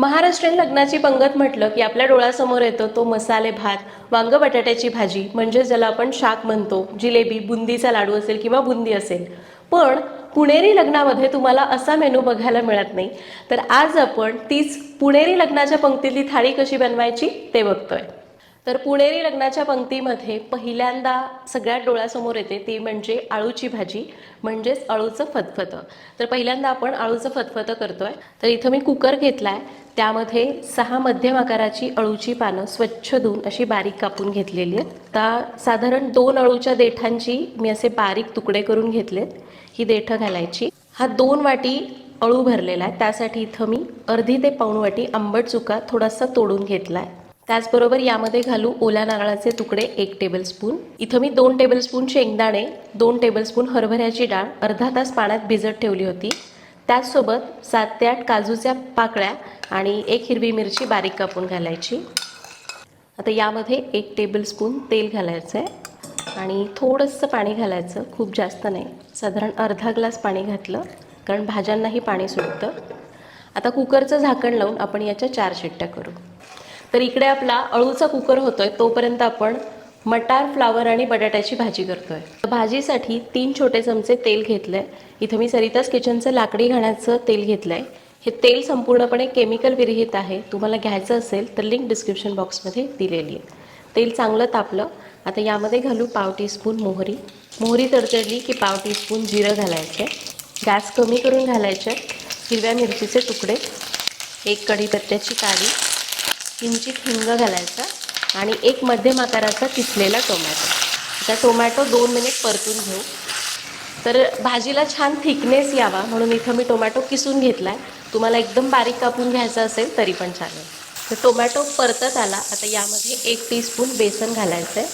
महाराष्ट्रीयन लग्नाची पंगत म्हटलं की आपल्या डोळ्यासमोर येतो तो मसाले भात वांग बटाट्याची भाजी म्हणजे ज्याला आपण शाक म्हणतो जिलेबी बुंदीचा लाडू असेल किंवा बुंदी असेल. पण पुणेरी लग्नामध्ये तुम्हाला असा मेनू बघायला मिळत नाही. तर आज आपण तीच पुणेरी लग्नाच्या पंक्तीतली थाळी कशी बनवायची ते बघतोय. तर पुणेरी लग्नाच्या पंक्तीमध्ये पहिल्यांदा सगळ्यात डोळ्यासमोर येते ती म्हणजे आळूची भाजी म्हणजेच अळूचं फतफतं. तर पहिल्यांदा आपण अळूचं फतफतं करतोय. तर इथं मी कुकर घेतलाय. त्यामध्ये सहा मध्यम आकाराची अळूची पानं स्वच्छ धुवून अशी बारीक कापून घेतलेली आहेत. आता साधारण दोन अळूच्या देठांची मी असे बारीक तुकडे करून घेतलेत. ही देठं घालायची. हा दोन वाटी अळू भरलेला आहे. त्यासाठी इथं मी अर्धी ते पाऊण वाटी आंबट चुका थोडासा तोडून घेतला आहे त्याचबरोबर यामध्ये घालू ओल्या नारळाचे तुकडे एक टेबलस्पून इथं मी दोन टेबलस्पून शेंगदाणे दोन टेबलस्पून हरभऱ्याची डाळ अर्धा तास पाण्यात भिजत ठेवली होती. त्याचसोबत सात ते आठ काजूच्या पाकळ्या आणि एक हिरवी मिरची बारीक कापून घालायची. आता यामध्ये एक टेबलस्पून तेल घालायचं आहे आणि थोडंसं पाणी घालायचं खूप जास्त नाही. साधारण अर्धा ग्लास पाणी घातलं कारण भाज्यांनाही पाणी सुटतं. आता कुकरचं झाकण लावून आपण याच्या चार शिट्ट्या करू. तर इकडे आपला अळूचा कुकर होतोय तोपर्यंत आपण मटार फ्लावर आणि बटाट्याची भाजी करतोय. भाजीसाठी तीन छोटे चमचे तेल घेतलंय. इथं मी सरितास किचनचं लाकडी घाण्याचं तेल घेतलंय. हे तेल संपूर्णपणे केमिकल विरहित आहे. तुम्हाला घ्यायचं असेल तर लिंक डिस्क्रिप्शन बॉक्समध्ये दिलेली आहे. तेल चांगलं तापलं. आता यामध्ये घालू पाव टीस्पून मोहरी. मोहरी तडतडली की पाव टीस्पून जिरं घालायचं. गॅस कमी करून घालायचे. हिरव्या मिरचीचे तुकडे. एक कढीपत्त्याची काडी. किंचित हिंग घालायचा आणि एक मध्यम आकाराचा किसलेला टोमॅटो. आता टोमॅटो दोन मिनिट परतून घेऊ. तर भाजीला छान थिकनेस यावा म्हणून इथं मी टोमॅटो किसून घेतला आहे तुम्हाला एकदम बारीक कापून घ्यायचा असेल तरी पण चालेल तर टोमॅटो परतत आला. आता यामध्ये एक टीस्पून बेसन घालायचं आहे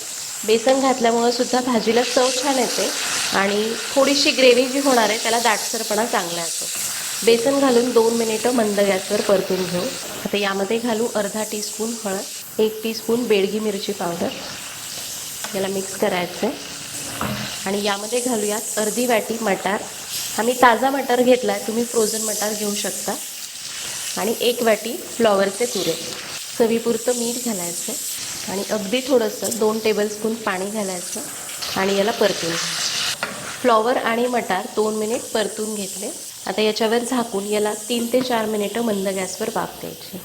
बेसन घातल्यामुळं सुद्धा भाजीला चव छान येते आणि थोडीशी ग्रेव्ही जी होणार आहे त्याला दाटसरपणा चांगला येतो. बेसन घालून दोन मिनिटं मंद गॅसवर परतून घेऊ. आता यामध्ये घालू अर्धा टीस्पून हळद एक टीस्पून बेडगी मिरची पावडर. याला मिक्स करायचं आहे आणि यामध्ये घालूयात अर्धी वाटी मटार. आम्ही ताजा मटार घेतला आहे तुम्ही फ्रोझन मटार घेऊ शकता. आणि एक वाटी फ्लॉवरचे तुरे चवीपुरतं मीठ घालायचं आहे आणि अगदी थोडंसं दोन टेबलस्पून पाणी घालायचं. आणि याला परतून घ्यायचं फ्लॉवर आणि मटार दोन मिनिट परतून घेतले. आता याच्यावर झाकून याला तीन ते चार मिनिटं मंद गॅसवर वाफ द्यायची.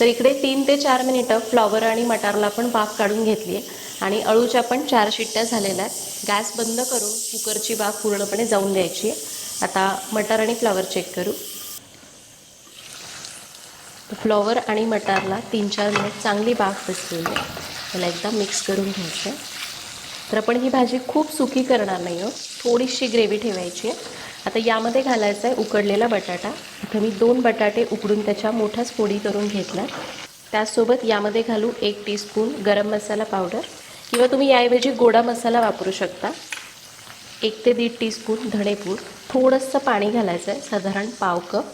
तर इकडे तीन ते चार मिनिटं फ्लॉवर आणि मटारला पण वाफ काढून घेतली आहे. आणि अळूच्या पण चार शिट्ट्या झालेल्या आहेत. गॅस बंद करून कुकरची वाफ पूर्णपणे जाऊन द्यायची आहे. आता मटार आणि फ्लॉवर चेक करू. फ्लॉवर आणि मटारला तीन चार मिनिट चांगली वाफ बसलेली आहे. त्याला एकदा मिक्स करून घ्यायचं आहे तर आपण ही भाजी खूप सुकी करणार नाही हो थोडीशी ग्रेव्ही ठेवायची आहे. आता यामध्ये घालायचा आहे उकडलेला बटाटा. इथं मी दोन बटाटे उकडून त्याच्या मोठ्याच फोडी करून घेतल्या त्याचसोबत यामध्ये घालू एक टीस्पून गरम मसाला पावडर किंवा तुम्ही याऐवजी गोडा मसाला वापरू शकता. एक ते दीड टीस्पून धणेपूड. थोडंसं पाणी घालायचं आहे साधारण पाव कप.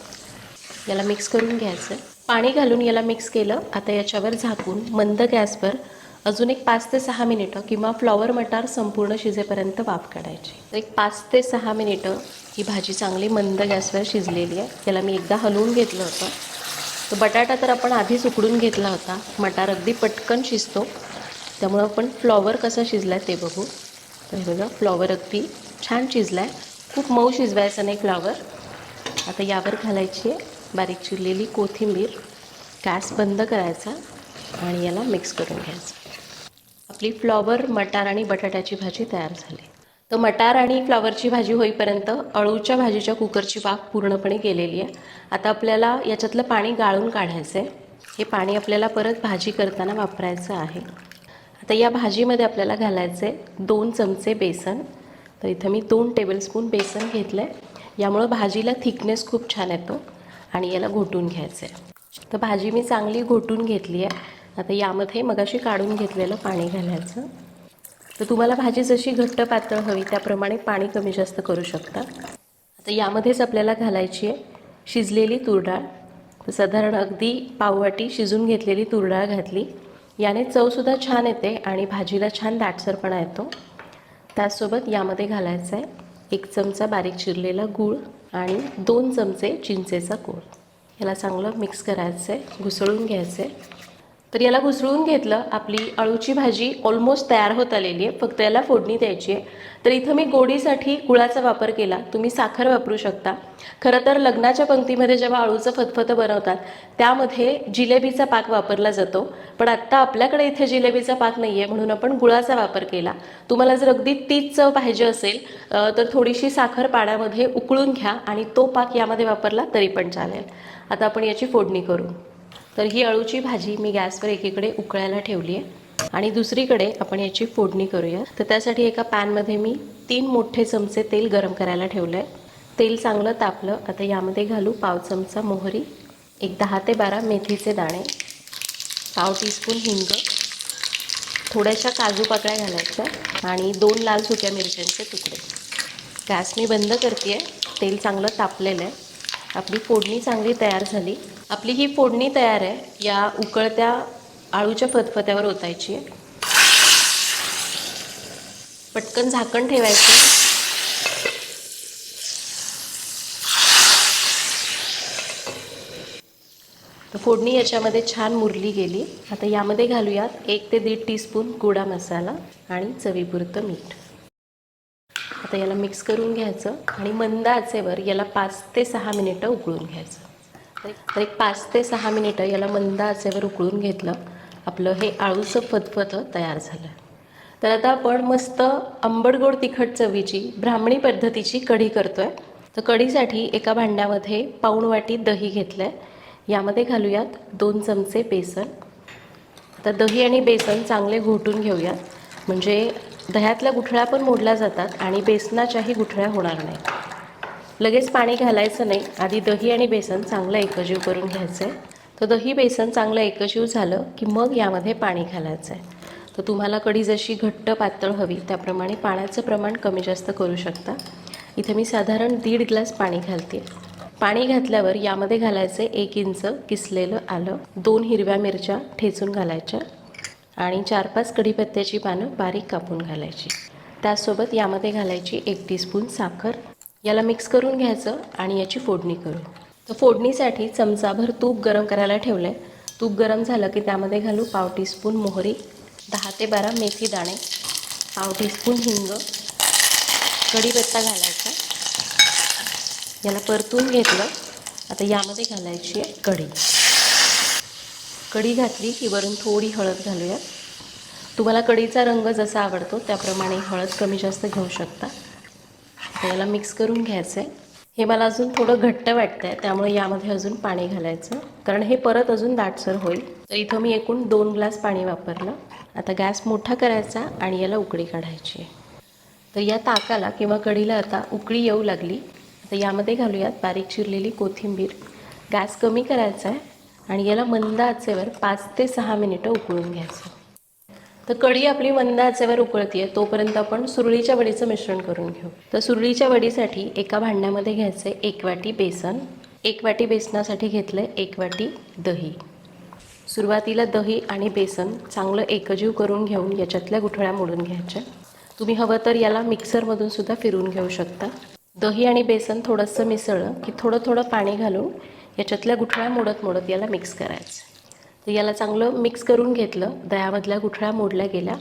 याला मिक्स करून घ्यायचं आहे. पाणी घालून याला मिक्स केलं आता याच्यावर झाकून मंद गॅसवर अजून एक पाच ते सहा मिनिटं किंवा फ्लॉवर मटार संपूर्ण शिजेपर्यंत वाफ काढायची. एक पाच ते सहा मिनिटं ही भाजी चांगली मंद गॅसवर शिजलेली आहे. त्याला मी एकदा हलवून घेतलं होतं. तर बटाटा तर आपण आधीच उकडून घेतला होता. मटार अगदी पटकन शिजतो. त्यामुळं आपण फ्लॉवर कसा शिजला आहे ते बघू. तर हे बघा फ्लॉवर अगदी छान शिजला आहे खूप मऊ शिजवायचं नाही फ्लॉवर. आता यावर घालायची आहे बारीक चिरलेली कोथिंबीर. गॅस बंद करायचा आणि याला मिक्स करून घ्यायचं. आपली फ्लॉवर मटार आणि बटाट्याची भाजी तयार झाली. तर मटार आणि फ्लॉवरची भाजी होईपर्यंत अळूच्या भाजीच्या कुकरची वाफ पूर्णपणे गेलेली आहे. आता आपल्याला याच्यातलं पाणी गाळून काढायचं आहे हे पाणी आपल्याला परत भाजी करताना वापरायचं आहे. आता या भाजीमध्ये आपल्याला घालायचं आहे दोन चमचे बेसन. तर इथं मी दोन टेबलस्पून बेसन घेतलं आहे यामुळं भाजीला थिकनेस खूप छान येतो आणि याला घोटून घ्यायचं आहे तर भाजी मी चांगली घोटून घेतली आहे. आता यामध्ये मगाशी काढून घेतलेलं पाणी घालायचं. तर तुम्हाला भाजी जशी घट्ट पातळ हवी त्याप्रमाणे पाणी कमी जास्त करू शकता. आता यामध्येच आपल्याला घालायची आहे शिजलेली तुरडाळ तर साधारण अगदी पाववाटी शिजून घेतलेली तुरडाळ घातली. याने चवसुद्धा छान येते आणि भाजीला छान दाटसरपणा येतो. त्याचसोबत यामध्ये घालायचं आहे एक चमचा बारीक चिरलेला गूळ आणि दोन चमचे चिंचेचा गूळ याला चांगलं मिक्स करायचं आहे घुसळून घ्यायचं आहे तर याला घुसळून घेतलं आपली अळूची भाजी ऑलमोस्ट तयार होत आलेली आहे. फक्त याला फोडणी द्यायची आहे. तर इथं मी गोडीसाठी गुळाचा वापर केला. तुम्ही साखर वापरू शकता. खरं तर लग्नाच्या पंक्तीमध्ये जेव्हा अळूचं फतफतं बनवतात त्यामध्ये जिलेबीचा पाक वापरला जातो. पण आत्ता आपल्याकडे इथे जिलेबीचा पाक नाही आहे म्हणून आपण गुळाचा वापर केला. तुम्हाला जर अगदी तीच चव पाहिजे असेल तर थोडीशी साखर पाण्यामध्ये उकळून घ्या आणि तो पाक यामध्ये वापरला तरी पण चालेल. आता आपण याची फोडणी करू. तर ही अळूची भाजी मी गॅसवर एकीकडे उकळायला ठेवली आहे. आणि दुसरीकडे आपण याची फोडणी करूया. तर त्यासाठी एका पॅनमध्ये मी तीन मोठे चमचे तेल गरम करायला ठेवलं आहे तेल चांगलं तापलं. आता यामध्ये घालू पाव चमचा मोहरी एक दहा ते बारा मेथीचे दाणे पाव टीस्पून हिंग थोड्याशा काजू पाकळ्या घालायच्या आणि दोन लाल सुक्या मिरच्यांचे तुकडे. गॅस मी बंद करते आहे तेल चांगलं तापलेलं आहे. आपली फोडणी चांगली तयार झाली. आपली ही फोडणी तयार आहे. या उकळत्या आळूच्या फतफत्यावर ओतायची आहे. पटकन झाकण ठेवायचं. तर फोडणी याच्यामध्ये छान मुरली गेली. आता यामध्ये घालूयात एक ते दीड टीस्पून गोडा मसाला आणि चवीपुरतं मीठ. आता याला मिक्स करून घ्यायचं आणि मंद आचेवर याला पाच ते सहा मिनिटं उकळून घ्यायचं. तर एक- पाच ते सहा मिनिटं याला मंद आचेवर उकळून घेतलं. आपलं हे आळूचं फतफतं तयार झालं. तर आता आपण मस्त आंबट गोड तिखट चवीची ब्राह्मणी पद्धतीची कढी करतो आहे तर कढीसाठी एका भांड्यामध्ये पाऊण वाटी दही घेतलं आहे यामध्ये घालूयात दोन चमचे बेसन. आता दही आणि बेसन चांगले घोटून घेऊयात. म्हणजे दह्यातल्या गुठळ्या पण मोडल्या जातात आणि बेसनाच्याही गुठळ्या होणार नाही लगेच पाणी घालायचं नाही. आधी दही आणि बेसन चांगलं एकजीव करून घ्यायचं आहे तर दही बेसन चांगलं एकजीव झालं की मग यामध्ये पाणी घालायचं आहे तर तुम्हाला कढी जशी घट्ट पातळ हवी त्याप्रमाणे पाण्याचं प्रमाण कमी जास्त करू शकता. इथे मी साधारण दीड ग्लास पाणी घालते. पाणी घातल्यावर यामध्ये घालायचे एक इंच किसलेलं आलं दोन हिरव्या मिरच्या ठेचून घालायच्या आणि चार पाच कढीपत्त्याची पानं बारीक कापून घालायची. त्यासोबत यामध्ये घालायची एक टीस्पून साखर. याला मिक्स करून घ्यायचं आणि याची फोडणी करू तर फोडणीसाठी चमचाभर तूप गरम करायला ठेवलं आहे तूप गरम झालं की त्यामध्ये घालू पाव टीस्पून मोहरी दहा ते बारा मेथी दाणे पाव टीस्पून हिंग कढीपत्ता घालायचा. याला परतून घेतलं. आता यामध्ये घालायची आहे कढी. कढी घातली की वरून थोडी हळद घालूयात. तुम्हाला कढीचा रंग जसा आवडतो त्याप्रमाणे हळद कमी जास्त घेऊ शकता. याला मिक्स करून घ्यायचं आहे हे मला अजून थोडं घट्ट वाटतं आहे त्यामुळे यामध्ये अजून पाणी घालायचं. कारण हे परत अजून दाटसर होईल. तर इथं मी एकूण दोन ग्लास पाणी वापरलं. आता गॅस मोठा करायचा आणि याला उकळी काढायची. आहे तर या ताकाला किंवा कढीला आता उकळी येऊ लागली. आता यामध्ये घालूयात बारीक चिरलेली कोथिंबीर. गॅस कमी करायचा आहे आणि याला मंद आचेवर पाच ते सहा मिनिटं उकळून घ्यायचं. तर कढी आपली मंद आचेवर उकळतीये तोपर्यंत आपण सुरळीच्या वडीचं मिश्रण करून घेऊ. तर सुरळीच्या वडीसाठी एका भांड्यामध्ये घ्यायचं आहे एक वाटी बेसन एक वाटी बेसनासाठी घेतलं आहे एक वाटी दही. सुरुवातीला दही आणि बेसन चांगलं एकजीव करून घेऊन याच्यातल्या गुठळ्या मोडून घ्यायच्या. तुम्ही हवं तर याला मिक्सरमधून सुद्धा फिरून घेऊ शकता. दही आणि बेसन थोडंसं मिसळलं की थोडं थोडं पाणी घालून याच्यातल्या गुठळ्या मोडत मोडत याला मिक्स करायचं. तर याला चांगलं मिक्स करून घेतलं. दह्यामधल्या गुठळ्या मोडल्या गेल्या.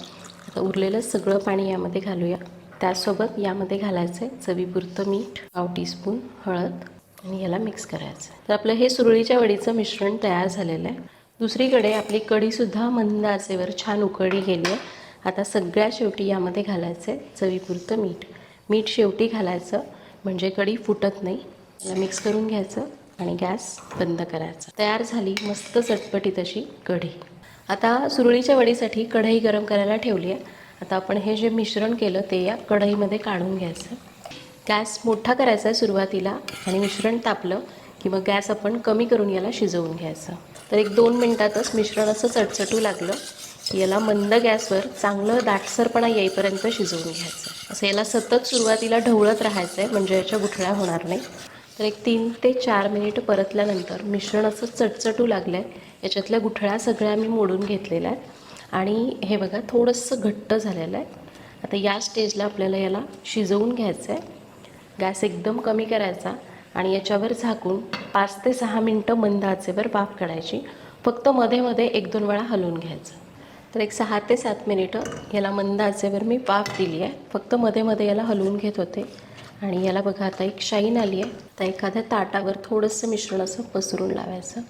आता उरलेलं सगळं पाणी यामध्ये घालूया. त्यासोबत यामध्ये घालायचं आहे चवीपुरतं मीठ पाव टीस्पून हळद आणि याला मिक्स करायचं तर आपलं हे सुरळीच्या वडीचं मिश्रण तयार झालेलं आहे. दुसरीकडे आपली कढीसुद्धा मंद आचेवर छान उकळली गेली आहे. आता सगळ्या शेवटी यामध्ये घालायचं आहे चवीपुरतं मीठ. मीठ शेवटी घालायचं म्हणजे कढी फुटत नाही. याला मिक्स करून घ्यायचं. आणि गॅस बंद करायचा. तयार झाली मस्त चटपटीत अशी कढी. आता सुरळीच्या वडीसाठी कढई गरम करायला ठेवली आहे. आता आपण हे जे मिश्रण केलं ते या कढईमध्ये काढून घ्यायचं. गॅस मोठा करायचा आहे सुरुवातीला आणि मिश्रण तापलं की मग गॅस आपण कमी करून याला शिजवून घ्यायचं. तर एक दोन मिनटातच मिश्रण असं चटचटू लागलं की याला मंद गॅसवर चांगलं दाटसरपणा येईपर्यंत शिजवून घ्यायचं. असं याला सतत सुरुवातीला ढवळत राहायचं आहे म्हणजे याच्या गुठळ्या होणार नाही. तर एक तीन ते चार मिनिट परतल्यानंतर मिश्रण असं चटचटू लागलं आहे याच्यातल्या गुठळ्या सगळ्या मी मोडून घेतलेल्या आहेत. आणि हे बघा थोडंसं घट्ट झालेलं आहे. आता या स्टेजला आपल्याला याला शिजवून घ्यायचं आहे गॅस एकदम कमी करायचा आणि याच्यावर झाकून पाच ते सहा मिनटं मंद आचेवर वाफ काढायची. फक्त मध्ये मध्ये एक दोन वेळा हलवून घ्यायचं. तर एक सहा ते सात मिनिटं याला मंद आचेवर मी वाफ दिली आहे फक्त मध्ये मध्ये याला हलवून घेत होते. आणि याला बघा आता एक शाईन आली आहे. आता एखाद्या ताटावर थोडंसं मिश्रण असं पसरून लावायचं.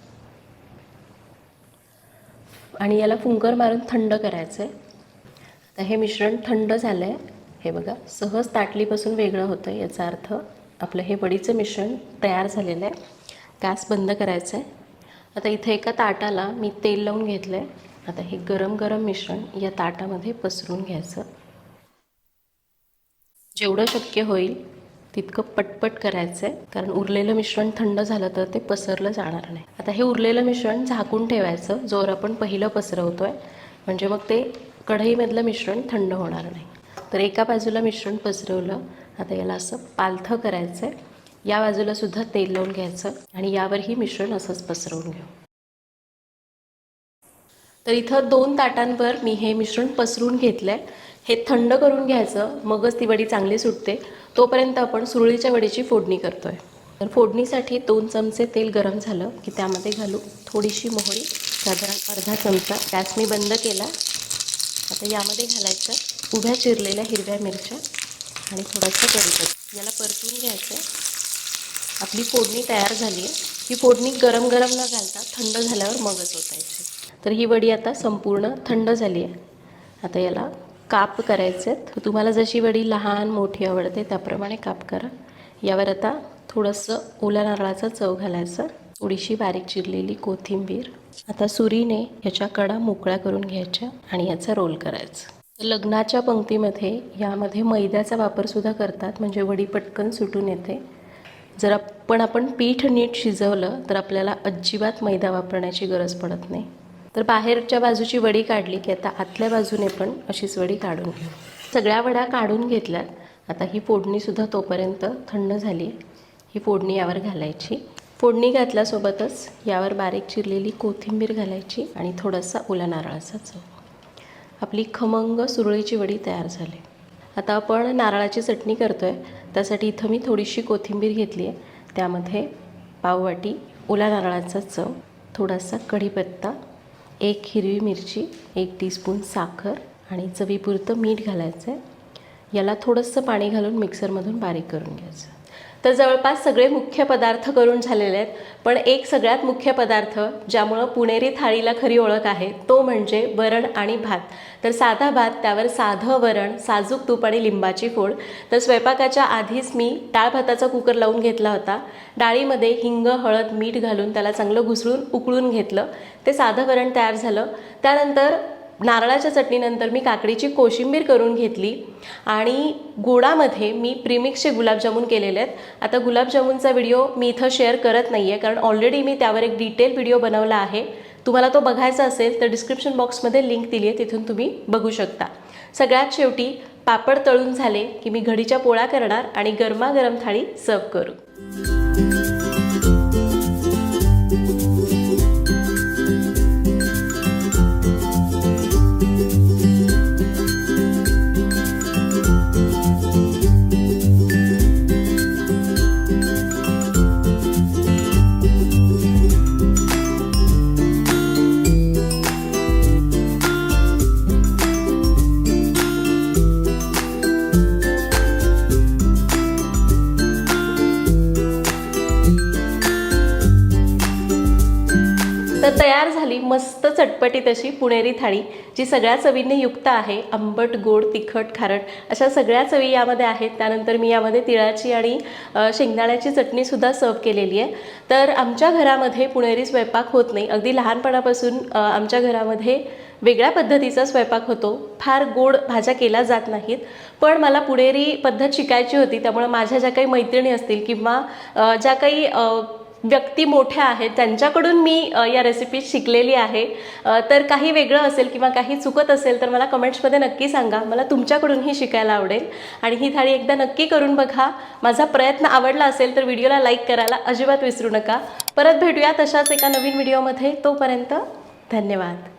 आणि याला फुंकर मारून थंड करायचं आहे आता हे मिश्रण थंड झालं आहे हे बघा सहज ताटलीपासून वेगळं होतं याचा अर्थ आपलं हे वडीचं मिश्रण तयार झालेलं आहे. गॅस बंद करायचं आहे आता इथे एका ताटाला मी तेल लावून घेतलं आहे आता हे गरम गरम मिश्रण या ताटामध्ये पसरून घ्यायचं. जेवढं शक्य होईल तितकं पटपट करायचं आहे कारण उरलेलं मिश्रण थंड झालं तर ते पसरलं जाणार नाही. आता हे उरलेलं मिश्रण झाकून ठेवायचं. जोर आपण पहिलं पसरवतो आहे म्हणजे मग ते कढईमधलं मिश्रण थंड होणार नाही. तर एका बाजूला मिश्रण पसरवलं. आता याला असं पालथं करायचं आहे या बाजूला सुद्धा तेल लावून घ्यायचं. आणि यावरही मिश्रण असंच पसरवून घेऊ. तर इथं दोन ताटांवर मी हे मिश्रण पसरून घेतलं आहे हे थंड करून घ्यायचं मगच ती वडी चांगली सुटते. तोपर्यंत आपण सुरळीच्या वडीची फोडणी करतो आहे तर फोडणीसाठी दोन चमचे तेल गरम झालं की त्यामध्ये घालू थोडीशी मोहरी साधारण अर्धा चमचा. गॅस मी बंद केला. आता यामध्ये घालायचं उभ्या चिरलेल्या हिरव्या मिरच्या आणि थोडंसं कढीपत्ता याला परतून घ्यायचं आपली फोडणी तयार झाली आहे. ही फोडणी गरम गरम न घालता थंड झाल्यावर मगच ओतायची. तर ही वडी आता संपूर्ण थंड झाली आहे. आता याला काप करायचे आहेत तुम्हाला जशी वडी लहान मोठी आवडते त्याप्रमाणे काप करा. यावर आता थोडंसं ओल्या नारळाचा चव घालायचं. थोडीशी बारीक चिरलेली कोथिंबीर. आता सुरीने याच्या कडा मोकळ्या करून घ्यायच्या आणि याचा रोल करायचं. लग्नाच्या पंक्तीमध्ये यामध्ये मैद्याचा वापरसुद्धा करतात म्हणजे वडी पटकन सुटून येते. जर आपण आपण पीठ नीट शिजवलं तर आपल्याला अजिबात मैदा वापरण्याची गरज पडत नाही. तर बाहेरच्या बाजूची वडी काढली की आता आतल्या बाजूने पण अशीच वडी काढून घेऊ. सगळ्या वड्या काढून घेतल्यात. आता ही फोडणीसुद्धा तोपर्यंत थंड झाली ही फोडणी यावर घालायची. फोडणी घातल्यासोबतच यावर बारीक चिरलेली कोथिंबीर घालायची आणि थोडासा ओला नारळाचा चव. आपली खमंग सुरळीची वडी तयार झाली. आता आपण नारळाची चटणी करतो आहे त्यासाठी इथं मी थोडीशी कोथिंबीर घेतली आहे. त्यामध्ये पाववाटी ओला नारळाचा चव थोडासा कढीपत्ता एक हिरवी मिरची एक टीस्पून साखर आणि चवीपुरतं मीठ घालायचं आहे याला थोडंसं पाणी घालून मिक्सरमधून बारीक करून घ्यायचं. तर जवळपास सगळे मुख्य पदार्थ करून झालेले आहेत. पण एक सगळ्यात मुख्य पदार्थ ज्यामुळं पुणेरी थाळीला खरी ओळख आहे तो म्हणजे वरण आणि भात. तर साधा भात त्यावर साधं वरण साजूक तूप आणि लिंबाची फोड. तर स्वयंपाकाच्या आधीच मी डाळ भाताचा कुकर लावून घेतला होता. डाळीमध्ये हिंग हळद मीठ घालून त्याला चांगलं घुसळून उकळून घेतलं. ते साधं वरण तयार झालं. त्यानंतर नारळाच्या चटणीनंतर मी काकडीची कोशिंबीर करून घेतली आणि गोडामध्ये मी प्रीमिक्सचे गुलाबजामून केलेले आहेत. आता गुलाबजामुनचा व्हिडिओ मी इथं शेअर करत नाही आहे कारण ऑलरेडी मी त्यावर एक डिटेल व्हिडिओ बनवला आहे. तुम्हाला तो बघायचा असेल तर डिस्क्रिप्शन बॉक्समध्ये लिंक दिली आहे तिथून तुम्ही बघू शकता. सगळ्यात शेवटी पापड तळून झाले की मी घडीच्या पोळ्या करणार आणि गरमागरम थाळी सर्व करू. तर तयार झाली मस्त चटपटीत अशी पुणेरी थाळी जी सगळ्या चवींनी युक्त आहे आंबट गोड तिखट खारट अशा सगळ्या चवी यामध्ये आहेत. त्यानंतर मी यामध्ये तिळाची आणि शेंगदाण्याची चटणीसुद्धा सर्व केलेली आहे. तर आमच्या घरामध्ये पुणेरी स्वयंपाक होत नाही. अगदी लहानपणापासून आमच्या घरामध्ये वेगळ्या पद्धतीचा स्वयंपाक होतो. फार गोड भाज्या केल्या जात नाहीत. पण मला पुणेरी पद्धत शिकायची होती. त्यामुळे माझ्या ज्या काही मैत्रिणी असतील किंवा ज्या काही व्यक्ती मोठ्या आहेत त्यांच्याकडून मी या रेसिपी शिकलेली आहे. तर काही वेगळं असेल किंवा काही चुकत असेल तर मला कमेंट्समध्ये नक्की सांगा. मला तुमच्याकडूनही शिकायला आवडेल. आणि ही थाळी एकदा नक्की करून बघा. माझा प्रयत्न आवडला असेल तर व्हिडिओला लाईक करायला अजिबात विसरू नका. परत भेटूया तशाच एका नवीन व्हिडिओमध्ये तोपर्यंत धन्यवाद.